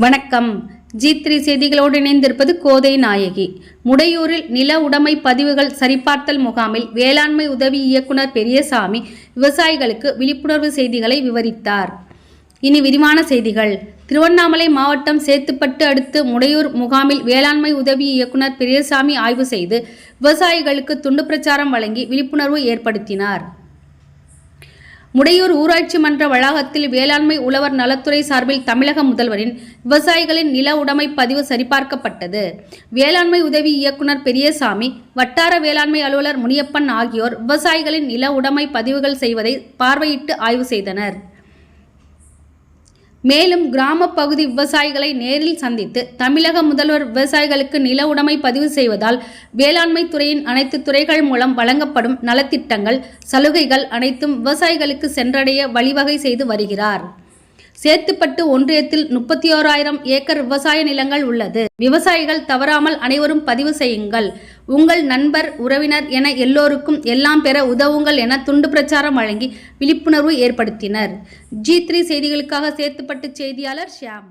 வணக்கம். G three செய்திகளோடு இணைந்திருப்பது கோதை நாயகி. முடையூரில் நில உடைமை பதிவுகள் சரிபார்த்தல் முகாமில் வேளாண்மை உதவி இயக்குனர் பெரியசாமி விவசாயிகளுக்கு விழிப்புணர்வு செய்திகளை விவரித்தார். இனி விரிவான செய்திகள். திருவண்ணாமலை மாவட்டம் சேத்துப்பட்டு அடுத்து முடையூர் முகாமில் வேளாண்மை உதவி இயக்குனர் பெரியசாமி ஆய்வு செய்து விவசாயிகளுக்கு துண்டு பிரச்சாரம் வழங்கி விழிப்புணர்வு ஏற்படுத்தினார். முடையூர் ஊராட்சி மன்ற வளாகத்தில் வேளாண்மை உழவர் நலத்துறை சார்பில் தமிழக முதல்வரின் விவசாயிகளின் நில உடைமை பதிவு சரிபார்க்கப்பட்டது. வேளாண்மை உதவி இயக்குனர் பெரியசாமி வட்டார வேளாண்மை அலுவலர் முனியப்பன் ஆகியோர் விவசாயிகளின் நில உடைமை பதிவுகள் செய்வதை பார்வையிட்டு ஆய்வு செய்தனர். மேலும் கிராம பகுதி விவசாயிகளை நேரில் சந்தித்து தமிழக முதல்வர் விவசாயிகளுக்கு நில உடைமை பதிவு செய்வதால் வேளாண்மை துறையின் அனைத்து துறைகள் மூலம் வழங்கப்படும் நலத்திட்டங்கள் சலுகைகள் அனைத்தும் விவசாயிகளுக்கு சென்றடைய வழிவகை செய்து வருகிறார். சேத்துப்பட்டு ஒன்றியத்தில் முப்பத்தி ஓராயிரம் ஏக்கர் விவசாய நிலங்கள் உள்ளது. விவசாயிகள் தவறாமல் அனைவரும் பதிவு செய்யுங்கள். உங்கள் நண்பர் உறவினர் என எல்லோருக்கும் எல்லாம் பெற உதவுங்கள் என துண்டு பிரச்சாரம் வழங்கி விழிப்புணர்வு ஏற்படுத்தினர். ஜி த்ரீ செய்திகளுக்காக சேத்துப்பட்டு செய்தியாளர் ஷியாம்.